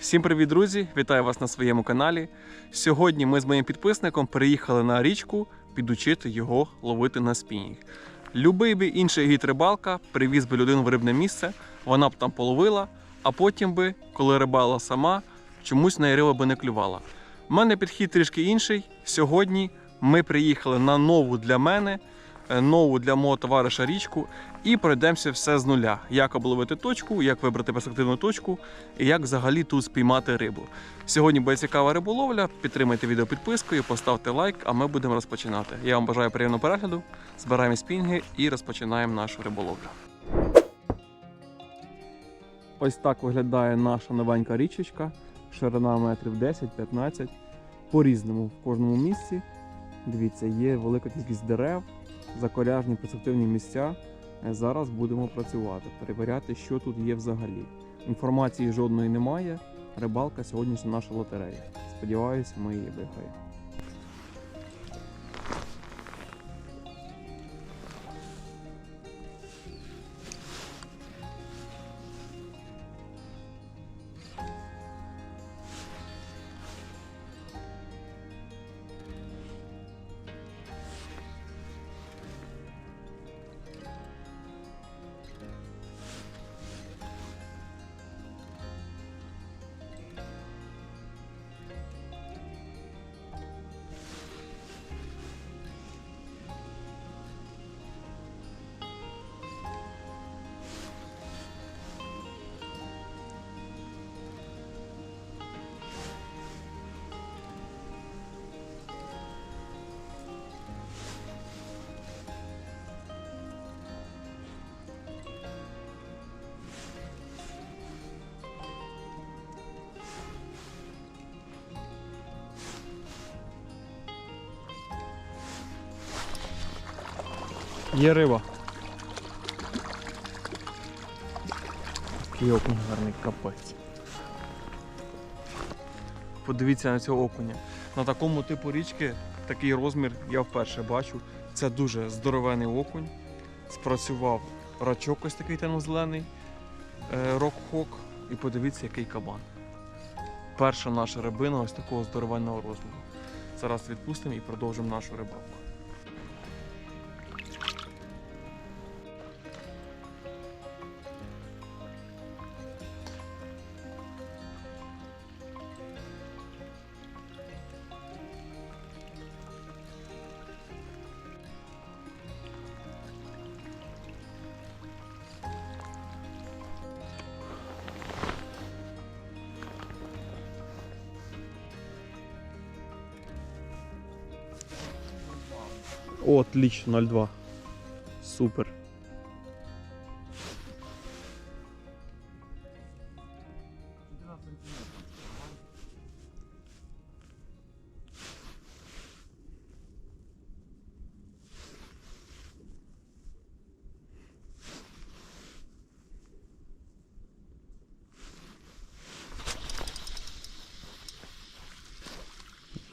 Всім привіт, друзі! Вітаю вас на своєму каналі. Сьогодні ми з моїм підписником переїхали на річку підучити його ловити на спінінг. Любий би інший гід рибалка привіз би людину в рибне місце, вона б там половила, а потім би, коли рибала сама, чомусь на риба би не клювала. У мене підхід трішки інший. Сьогодні ми приїхали на нову для мене, е, нову для мого товариша річку і пройдемося все з нуля. Як обловити точку, як вибрати перспективну точку і як взагалі тут спіймати рибу. Сьогодні буде цікава риболовля. Підтримайте відео підпискою, поставте лайк, а ми будемо розпочинати. Я вам бажаю приємного перегляду. Збираємо спінги і розпочинаємо нашу риболовлю. Ось так виглядає наша новенька річечка. Ширина метрів 10-15. По-різному в кожному місці. Дивіться, є велика кількість дерев, закоряжні перспективні місця. Е, Зараз будемо працювати, перевіряти, що тут є взагалі. Інформації жодної немає. Рибалка сьогоднішня наша лотерея. Сподіваюсь, ми її виграємо. Є риба. Такий окунь гарний капець. Подивіться на цього окуня. На такому типу річки такий розмір я вперше бачу. Це дуже здоровений окунь. Спрацював рачок ось такий темно-зелений, е, рок-хок. І подивіться, який кабан. Перша наша рибина ось такого здоровенного розміру. Зараз відпустимо і продовжимо нашу рибалку. Отлично, 0,2. Супер.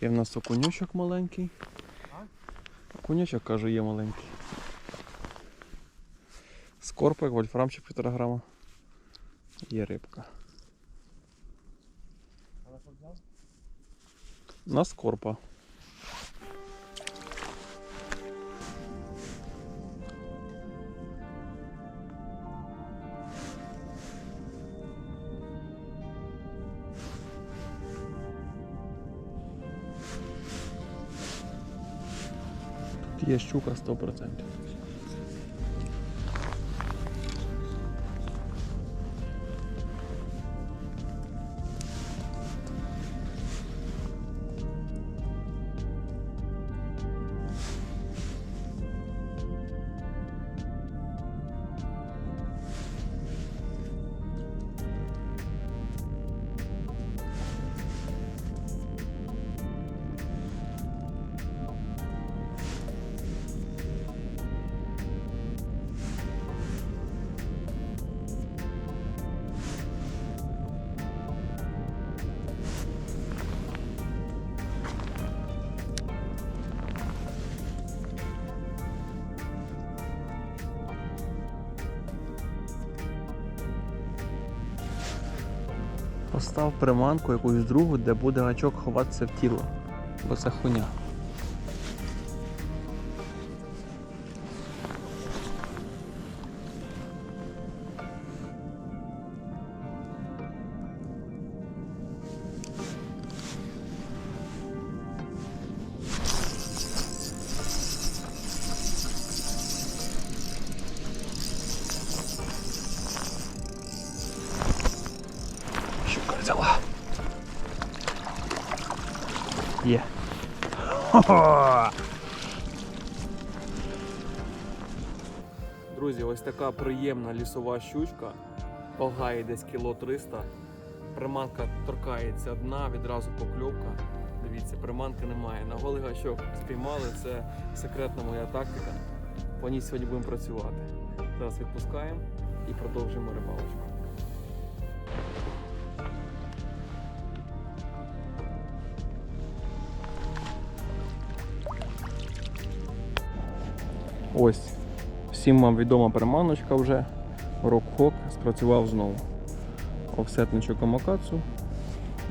Є в нас окунючок маленький. Окунячок, каже, є маленький. Скорпик, вольфрамчик 1,5 грама. Є рибка. На скорпа. Є щука 100%. Постав приманку якусь другу, де буде гачок ховатися в тіло. Бо це хуйня. Щука взяла. Є. Друзі, ось така приємна лісова щучка. Вага десь кіло 300. Приманка торкається дна, відразу покльовка. Дивіться, приманки немає. На голий гачок спіймали. Це секретна моя тактика. По ній сьогодні будемо працювати. Зараз відпускаємо і продовжуємо рибалочку. Ось. Всім вам відома приманочка вже. Рокхок спрацював знову. Офсетничок Амакацу.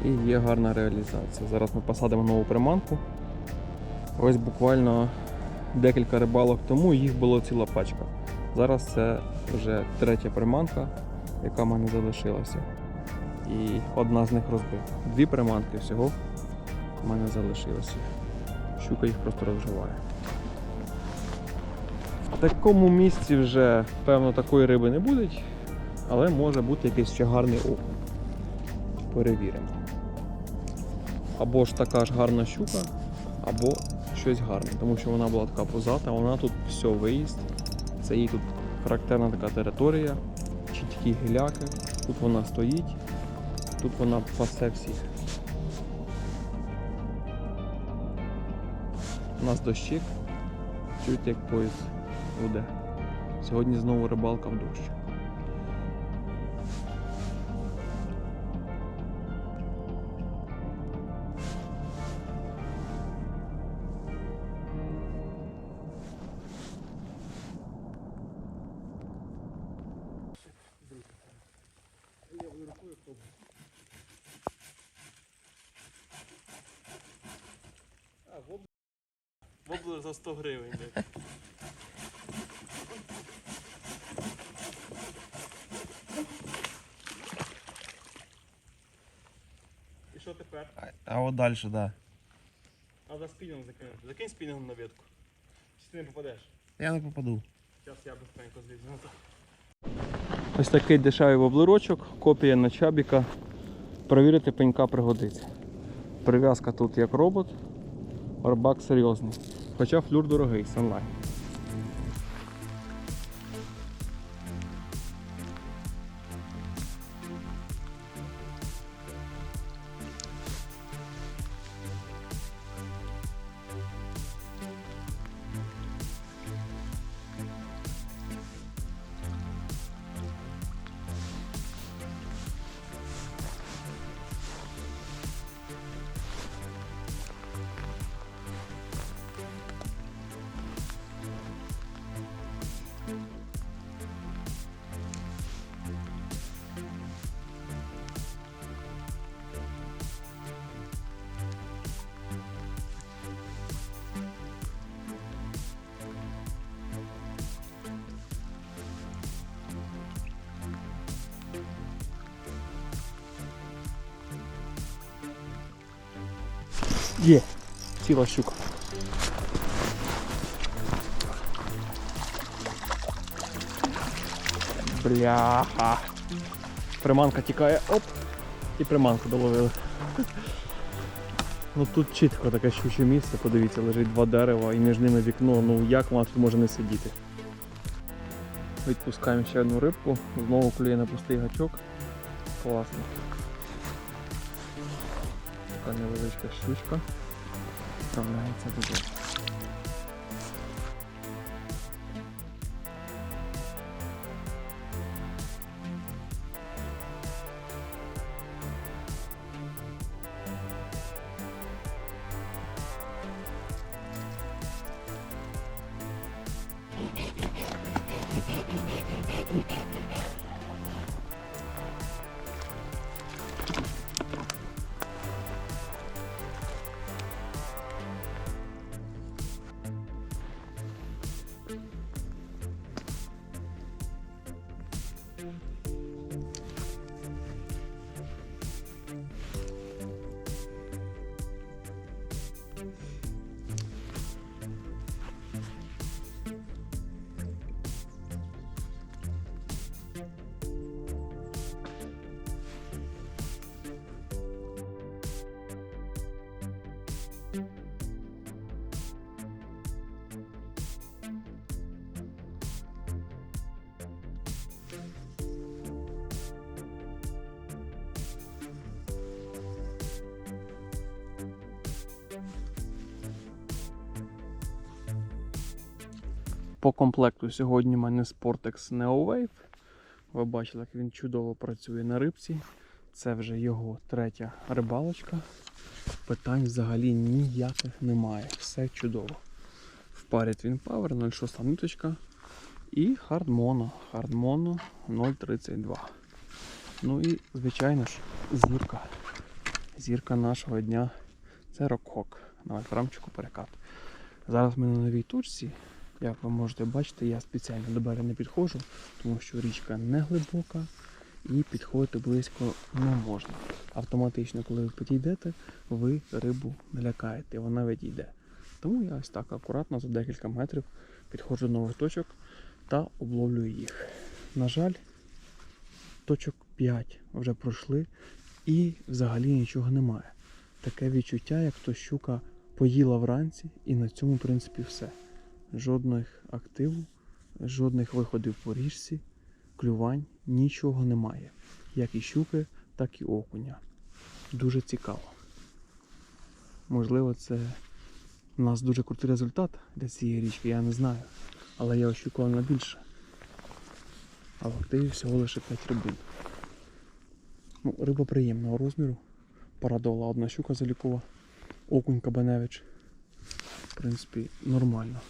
І є гарна реалізація. Зараз ми посадимо нову приманку. Ось буквально декілька рибалок тому їх було ціла пачка. Зараз це вже третя приманка, яка в мене залишилася. І одна з них розбита. Дві приманки всього в мене залишилося. Щука їх просто розживає. В такому місці вже, певно, такої риби не буде, але може бути якийсь ще гарний окунь. Перевіримо. Або ж така ж гарна щука, або щось гарне, тому що вона була така позата, вона тут все виїзд. Це їй тут характерна така територія, чіткі гіляки, тут вона стоїть, тут вона пасе всіх. У нас дощик, чуєте як поїзд буде. Сьогодні знову рибалка в дощ. Воблер за 100 гривень. Тепер? А, а от далі, так. Да. А за спінінг закинути. Закинь спінінгом на ветку. Чи ти не попадеш? Я не попаду. Зараз я быстренько злізу назад. Ось такий дешевий воблерочок, копія на чабіка. Провірити пенька пригодиться. Прив'язка тут як робот, рибак серйозний. Хоча флюр дорогий, санлайн. Є, ціла щука. Бляха. Приманка тікає, оп, і приманку доловили. Ну тут чітко таке щуче місце, подивіться, лежить два дерева і між ними вікно, ну як вона тут може не сидіти. Відпускаємо ще одну рибку, знову клює на пустий гачок. Класно. Така невеличка щучка. Вправляється додому. По комплекту сьогодні в мене Sportex Neo Wave. Ви бачили, як він чудово працює на рибці. Це вже його третя рибалочка. Питань взагалі ніяких немає. Все чудово. В парі Twin Power 06 ниточка. І Hard Mono. Hard Mono 0,32. Ну і, звичайно ж, зірка. Зірка нашого дня це Рокхок на вольфрамчику перекат. Зараз ми на новій точці. Як ви можете бачити, я спеціально до берега не підходжу, тому що річка не глибока і підходити близько не можна. Автоматично, коли ви підійдете, ви рибу налякаєте, вона відійде. Тому я ось так акуратно за декілька метрів підходжу до нових точок та обловлюю їх. На жаль, точок 5 вже пройшли і взагалі нічого немає. Таке відчуття, як то щука поїла вранці, і на цьому, в принципі, все. Жодних активу, жодних виходів по річці, клювань, нічого немає. Як і щуки, так і окуня. Дуже цікаво. Можливо, це у нас дуже крутий результат для цієї річки, я не знаю. Але я очікував на більше. А в активі всього лише 5 рибин. Ну, риба приємного розміру. Порадувала одна щука залікова. Окунь Кабаневич. В принципі, нормально.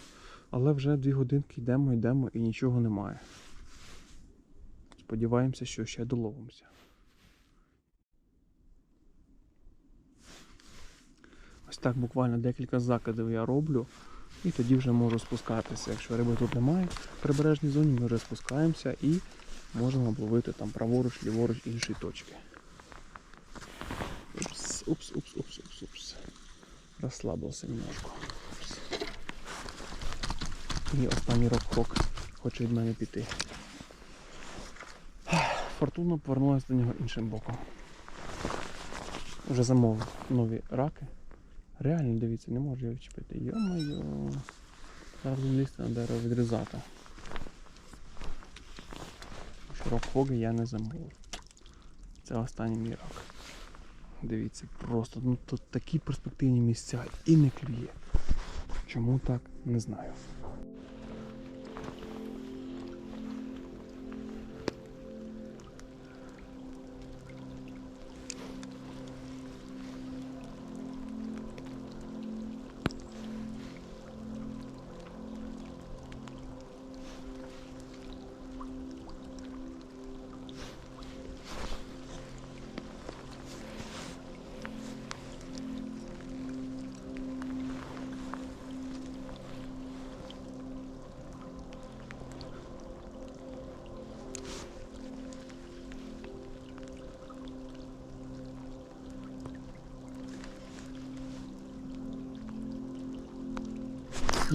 Але вже дві годинки йдемо, йдемо і нічого немає. Сподіваємося, що ще доловимося. Ось так буквально декілька закидів я роблю. І тоді вже можу спускатися. Якщо риби тут немає в прибережній зоні, ми вже спускаємося і можемо обловити там праворуч, ліворуч інші точки. Упс, упс, упс, упс, упс, упс. Розслабився немножко. І останній рок-хок хоче від мене піти. Фортуна повернулася до нього іншим боком. Вже замовив нові раки. Реально дивіться, не можу я відчепити. Йо-моє. Зараз лізти на дерево відрізати. Широкоги я не замовив. Це останній мій рак. Дивіться, просто ну тут такі перспективні місця і не клює. Чому так, не знаю.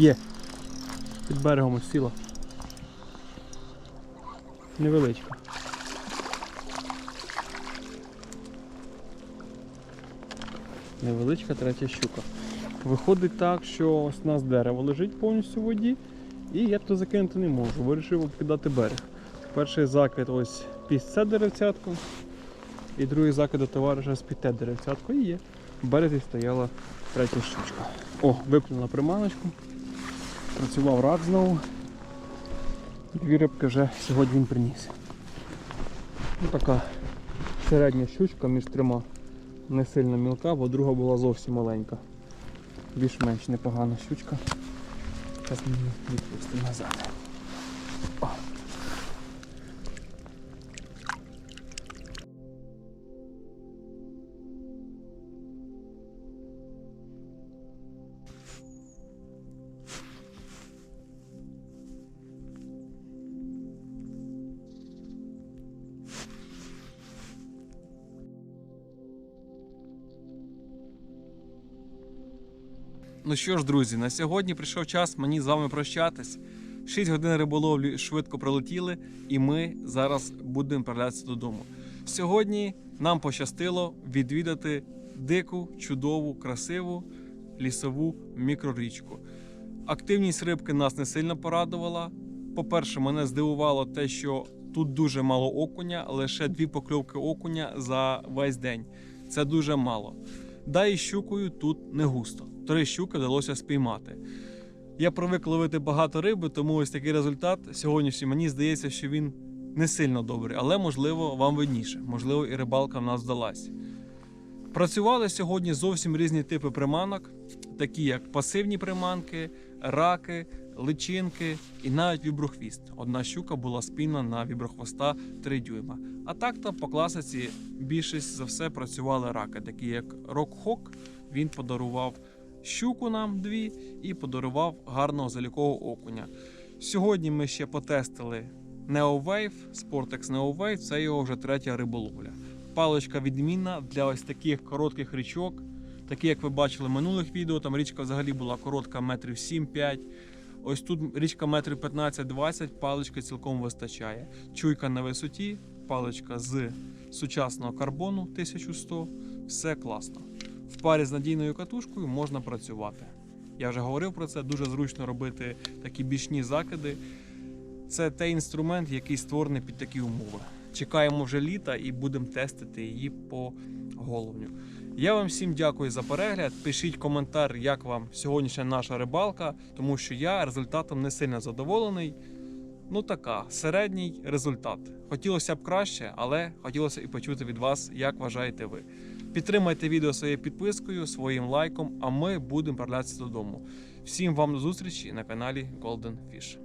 Є. Під берегом ось сіла. Невеличка. Невеличка третя щука. Виходить так, що ось у нас дерево лежить повністю в воді, і я то закинути не можу. Вирішив обкидати берег. Перший закид ось під це деревцятко, і другий закид до товариша з під те деревцятко. І є. В березі стояла третя щучка. О, виплюнула приманочку. Працював рак знову. Дві рибки вже сьогодні він приніс. Ну, така середня щучка між трьома. Не сильно мілка, бо друга була зовсім маленька. Більш-менш непогана щучка. Зараз мені відпустимо назад. Ну що ж, друзі, на сьогодні прийшов час мені з вами прощатись. 6 годин риболовлі швидко пролетіли, і ми зараз будемо відправлятися додому. Сьогодні нам пощастило відвідати дику, чудову, красиву лісову мікрорічку. Активність рибки нас не сильно порадувала. По-перше, мене здивувало те, що тут дуже мало окуня, лише дві покльовки окуня за весь день. Це дуже мало. Да і щукою тут не густо. Три щуки вдалося спіймати. Я привик ловити багато риби, тому ось такий результат сьогоднішній. Мені здається, що він не сильно добрий, але можливо вам видніше. Можливо, і рибалка в нас вдалась. Працювали сьогодні зовсім різні типи приманок, такі як пасивні приманки, раки, личинки і навіть віброхвіст. Одна щука була спільна на віброхвоста 3 дюйма. А так-то по класиці більшість за все працювали раки, такі як Рокхок. Він подарував щуку нам дві і подарував гарного залікового окуня. Сьогодні ми ще потестили Neowave, Sportex Neowave, це його вже третя риболовля. Паличка відмінна для ось таких коротких річок, такі як ви бачили в минулих відео. Там річка взагалі була коротка, метрів 7-5. Ось тут річка метрів 15-20, палички цілком вистачає. Чуйка на висоті, паличка з сучасного карбону 1100. Все класно. В парі з надійною катушкою можна працювати. Я вже говорив про це, дуже зручно робити такі бічні закиди. Це той інструмент, який створений під такі умови. Чекаємо вже літа і будемо тестити її по головню. Я вам всім дякую за перегляд. Пишіть коментар, як вам сьогоднішня наша рибалка, тому що я результатом не сильно задоволений. Ну така, середній результат. Хотілося б краще, але хотілося і почути від вас, як вважаєте ви. Підтримайте відео своєю підпискою, своїм лайком, а ми будемо відправлятися додому. Всім вам до зустрічі на каналі Golden Fish.